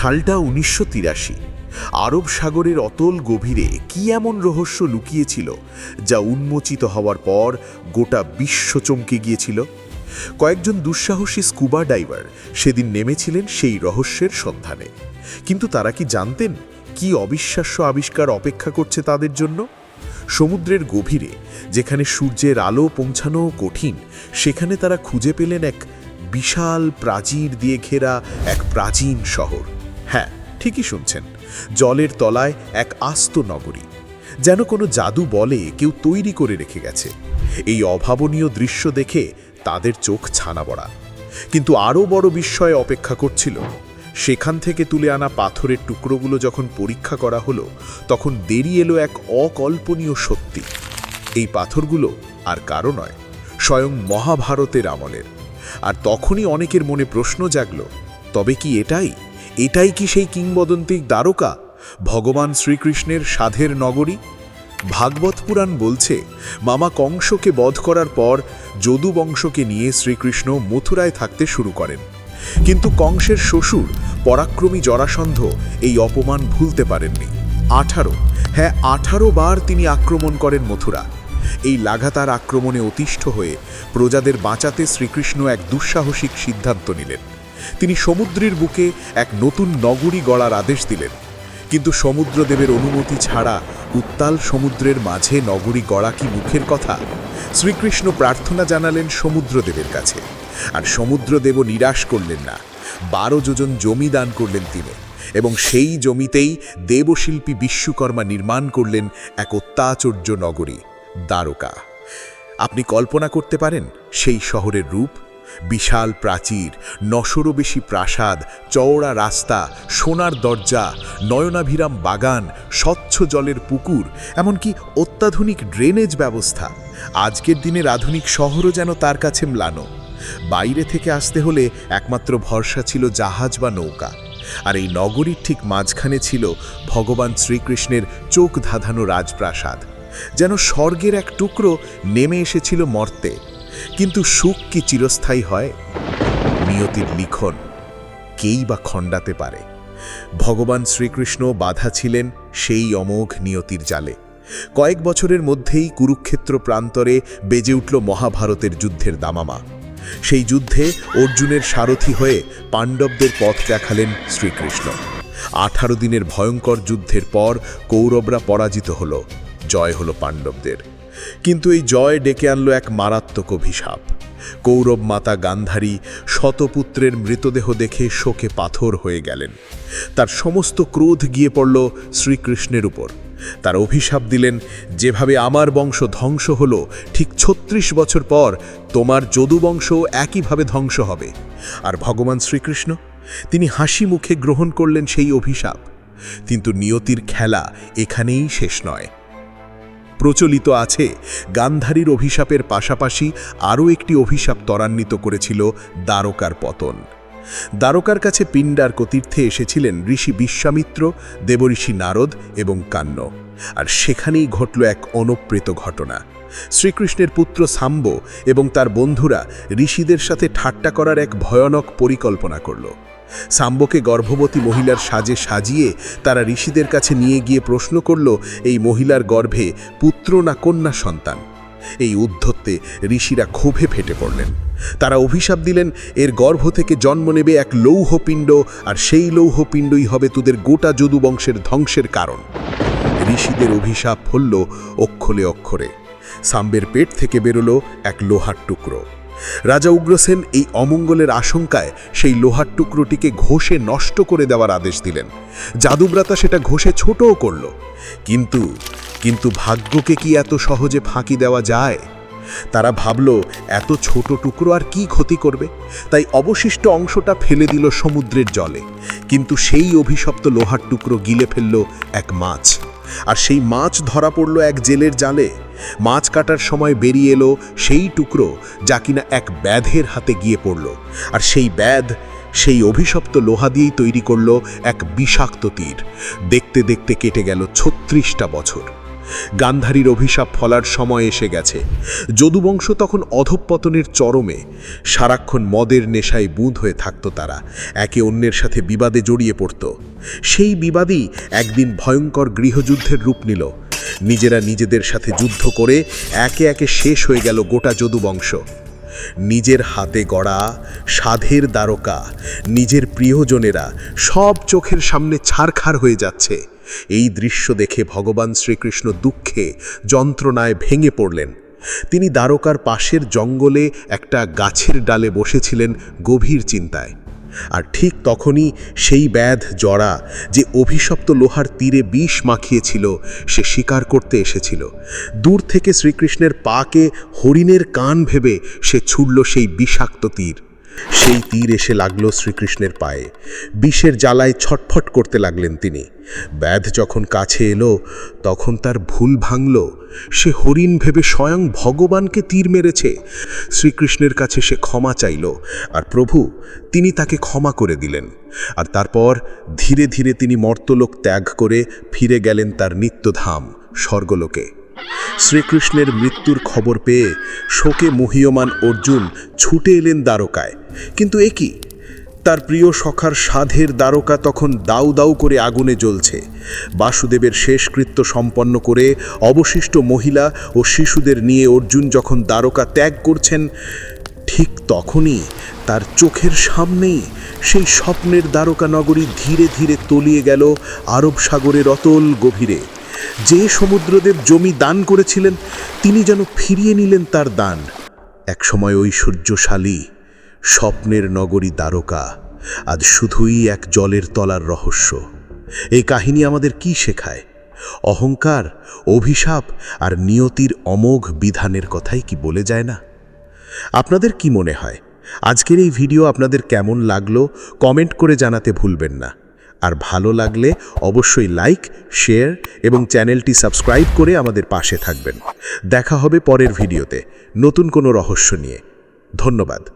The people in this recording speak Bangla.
সালটা উনিশশো তিরাশি। আরব সাগরের অতল গভীরে কি এমন রহস্য লুকিয়েছিল যা উন্মোচিত হওয়ার পর গোটা বিশ্ব চমকে গিয়েছিল? কয়েকজন দুঃসাহসী স্কুবা ডাইভার সেদিন নেমেছিলেন সেই রহস্যের সন্ধানে। কিন্তু তারা কি জানতেন কি অবিশ্বাস্য আবিষ্কার অপেক্ষা করছে তাদের জন্য? সমুদ্রের গভীরে যেখানে সূর্যের আলো পৌঁছানো কঠিন, সেখানে তারা খুঁজে পেলেন এক বিশাল প্রাচীর দিয়ে ঘেরা এক প্রাচীন শহর। হ্যাঁ ঠিকই শুনছেন। জলের তলায় এক আস্ত নগরী, যেন কোনো জাদু বলে কেউ তৈরি করে রেখে গেছে। এই অভাবনীয় দৃশ্য দেখে তাদের চোখ ছানা বড়া কিন্তু আরও বড় বিস্ময়ে অপেক্ষা করছিল। সেখান থেকে তুলে আনা পাথরের টুকরোগুলো যখন পরীক্ষা করা হলো, তখন দেরি এলো এক অকল্পনীয় সত্যি। এই পাথরগুলো আর কারও নয়, স্বয়ং মহাভারতের আমলের। আর তখনই অনেকের মনে প্রশ্ন জাগল, তবে কি এটাই? এটাই কি সেই কিংবদন্তিক দ্বারকা? ভগবান শ্রীকৃষ্ণের সাধের নগরী? ভাগবত পুরাণ বলছে, মামা কংসকে বধ করার পর যদু বংশকে নিয়ে শ্রীকৃষ্ণ মথুরায় থাকতে শুরু করেন। কিন্তু কংসের শ্বশুর পরাক্রমী জরাসন্ধ এই অপমান ভুলতে পারেননি। আঠারো হ্যাঁ আঠারো বার তিনি আক্রমণ করেন মথুরা। এই লাগাতার আক্রমণে অতিষ্ঠ হয়ে প্রজাদের বাঁচাতে শ্রীকৃষ্ণ এক দুঃসাহসিক সিদ্ধান্ত নিলেন। তিনি সমুদ্রের বুকে এক নতুন নগরী গড়ার আদেশ দিলেন। কিন্তু সমুদ্রদেবের অনুমতি ছাড়া উত্তাল সমুদ্রের মাঝে নগরী গড়া কি মুখের কথা? শ্রীকৃষ্ণ প্রার্থনা জানালেন সমুদ্রদেবের কাছে। আর সমুদ্রদেবও নিরাশ করলেন না। বারো যোজন জমি দান করলেন তিনি এবং সেই জমিতেই দেবশিল্পী বিশ্বকর্মা নির্মাণ করলেন এক অত্যাচর্য নগরী, দ্বারকা। আপনি কল্পনা করতে পারেন সেই শহরের রূপ? বিশাল প্রাচীর, নশোরও বেশি প্রাসাদ, চওড়া রাস্তা, সোনার দরজা, নয়নাভিরাম বাগান, স্বচ্ছ জলের পুকুর, এমনকি অত্যাধুনিক ড্রেনেজ ব্যবস্থা। আজকের দিনের আধুনিক শহরও যেন তার কাছে ম্লানো। বাইরে থেকে আসতে হলে একমাত্র ভরসা ছিল জাহাজ বা নৌকা। আর এই নগরীর ঠিক মাঝখানে ছিল ভগবান শ্রীকৃষ্ণের চোখ ধাঁধানো রাজপ্রাসাদ। যেন স্বর্গের এক টুকরো নেমে এসেছিল মর্তে। কিন্তু সুখ কি চিরস্থায়ী হয়? নিয়তির লিখন কেই বা খণ্ডাতে পারে? ভগবান শ্রীকৃষ্ণ বাধা ছিলেন সেই অমোঘ নিয়তির জালে। কয়েক বছরের মধ্যেই কুরুক্ষেত্র প্রান্তরে বেজে উঠল মহাভারতের যুদ্ধের দামামা। সেই যুদ্ধে অর্জুনের সারথি হয়ে পাণ্ডবদের পথ দেখালেন শ্রীকৃষ্ণ। আঠারো দিনের ভয়ঙ্কর যুদ্ধের পর কৌরবরা পরাজিত হল। জয় হল পাণ্ডবদের। কিন্তু এই জয় ডেকে আনলো এক মারাত্মক অভিশাপ। কৌরব মাতা গান্ধারী শতপুত্রের মৃতদেহ দেখে শোকে পাথর হয়ে গেলেন। তার সমস্ত ক্রোধ গিয়ে পড়ল শ্রীকৃষ্ণের উপর। তার অভিশাপ দিলেন, যেভাবে আমার বংশ ধ্বংস হলো, ঠিক ছত্রিশ বছর পর তোমার যদুবংশ একইভাবে ধ্বংস হবে। আর ভগবান শ্রীকৃষ্ণ, তিনি হাসি মুখে গ্রহণ করলেন সেই অভিশাপ। কিন্তু নিয়তির খেলা এখানেই শেষ নয়। প্রচলিত আছে। গান্ধারীর অভিশাপের পাশাপাশি আরও একটি অভিশাপ ত্বরান্বিত করেছিল দ্বারকার পতন। দ্বারকার কাছে পিণ্ডার কতীর্থে এসেছিলেন ঋষি বিশ্বামিত্র, দেবঋষি নারদ এবং কান্ন। আর সেখানেই ঘটল এক অনপ্রেত ঘটনা। শ্রীকৃষ্ণের পুত্র সাম্ব এবং তার বন্ধুরা ঋষিদের সাথে ঠাট্টা করার এক ভয়ানক পরিকল্পনা করল। সাম্বকে গর্ভবতী মহিলার সাজে সাজিয়ে তারা ঋষিদের কাছে নিয়ে গিয়ে প্রশ্ন করল, এই মহিলার গর্ভে পুত্র না কন্যা সন্তান? এই উদ্ধত্তে ঋষিরা ক্ষোভে ফেটে পড়লেন। তারা অভিশাপ দিলেন, এর গর্ভ থেকে জন্ম নেবে এক লৌহপিণ্ড, আর সেই লৌহপিণ্ডই হবে তোদের গোটা যদু বংশের ধ্বংসের কারণ। ঋষিদের অভিশাপ ফলল অক্ষরে অক্ষরে। সাম্বের পেট থেকে বেরোলো এক লোহার টুকরো। রাজা উগ্রসেন এই অমঙ্গলের আশঙ্কায় সেই লোহার টুকরোটিকে ঘষে নষ্ট করে দেওয়ার আদেশ দিলেন। জাদুব্রাতা সেটা ঘষে ছোটও করল। কিন্তু কিন্তু ভাগ্যকে কি এত সহজে ফাঁকি দেওয়া যায়? তারা ভাবল, এত ছোট টুকরো আর কি ক্ষতি করবে? তাই অবশিষ্ট অংশটা ফেলে দিল সমুদ্রের জলে। কিন্তু সেই অভিশপ্ত লোহার টুকরো গিলে ফেলল এক মাছ। আর সেই মাছ ধরা পড়ল এক জেলের জালে। মাছ কাটার সময় বেরিয়ে এলো সেই টুকরো যা কিনা এক ব্যাধের হাতে গিয়ে পড়ল। আর সেই ব্যাধ সেই অভিশপ্ত লোহা দিয়েই তৈরি করল এক বিষাক্ত তীর। দেখতে দেখতে কেটে গেল ছত্রিশটা বছর। গান্ধারীর অভিশাপ ফলার সময় এসে গেছে। যদুবংশ তখন অধঃপতনের চরমে। সারাক্ষণ মদের নেশায় বুঁদ হয়ে থাকত তারা। একে অন্যের সাথে বিবাদে জড়িয়ে পড়ত। সেই বিবাদই একদিন ভয়ঙ্কর গৃহযুদ্ধের রূপ নিল। নিজেরা নিজেদের সাথে যুদ্ধ করে একে একে শেষ হয়ে গেল গোটা যদুবংশ। নিজের হাতে গড়া সাধের দ্বারকা, নিজের প্রিয়জনেরা সব চোখের সামনে ছারখার হয়ে যাচ্ছে। এই দৃশ্য দেখে ভগবান শ্রীকৃষ্ণ দুঃখে যন্ত্রণায় ভেঙে পড়লেন। তিনি দ্বারকার পাশের জঙ্গলে একটা গাছের ডালে বসেছিলেন গভীর চিন্তায়। আর ঠিক তখনই সেই ব্যাধ জড়া যে অভিশপ্ত লোহার তীরে বিষ মাখিয়েছিল, সে শিকার করতে এসেছিল। দূর থেকে শ্রীকৃষ্ণের পাকে হরিণের কান ভেবে সে ছুড়ল সেই বিষাক্ত তীর। সেই তীর এসে লাগল শ্রীকৃষ্ণের পায়ে। বিষের জ্বালায় ছটফট করতে লাগলেন তিনি। ব্যাধ যখন কাছে এলো, তখন তার ভুল ভাঙল। সে হরিণ ভেবে স্বয়ং ভগবানকে তীর মেরেছে। শ্রীকৃষ্ণের কাছে সে ক্ষমা চাইল আর প্রভু, তিনি তাকে ক্ষমা করে দিলেন। আর তারপর ধীরে ধীরে তিনি মর্তলোক ত্যাগ করে ফিরে গেলেন তার নিত্যধাম, স্বর্গলোকে। শ্রীকৃষ্ণের মৃত্যুর খবর পেয়ে শোকে মুহীয়মান অর্জুন ছুটে এলেন দ্বারকায়। কিন্তু এ কি? তার প্রিয় সখার সাধের দ্বারকা তখন দাউ দাউ করে আগুনে জ্বলছে। বাসুদেবের শেষকৃত্য সম্পন্ন করে অবশিষ্ট মহিলা ও শিশুদের নিয়ে অর্জুন যখন দ্বারকা ত্যাগ করছেন, ঠিক তখনই তার চোখের সামনেই সেই স্বপ্নের দ্বারকা নগরী ধীরে ধীরে তলিয়ে গেল আরব সাগরের অতল গভীরে। যে সমুদ্রদেব জমি দান করেছিলেন, তিনি যেন ফিরিয়ে নিলেন তার দান। একসময় ঐশ্বর্যশালী স্বপ্নের নগরী দ্বারকা, আজ শুধুই এক জলের তলার রহস্য। এই কাহিনী আমাদের কি শেখায়? অহংকার, অভিশাপ আর নিয়তির অমোঘ বিধানের কথাই কি বলে যায় না? আপনাদের কি মনে হয়? আজকের এই ভিডিও আপনাদের কেমন লাগল কমেন্ট করে জানাতে ভুলবেন না। আর ভালো লাগলে অবশ্যই লাইক, শেয়ার এবং চ্যানেলটি সাবস্ক্রাইব করে আমাদের পাশে থাকবেন। দেখা হবে পরের ভিডিওতে নতুন কোনো রহস্য নিয়ে। ধন্যবাদ।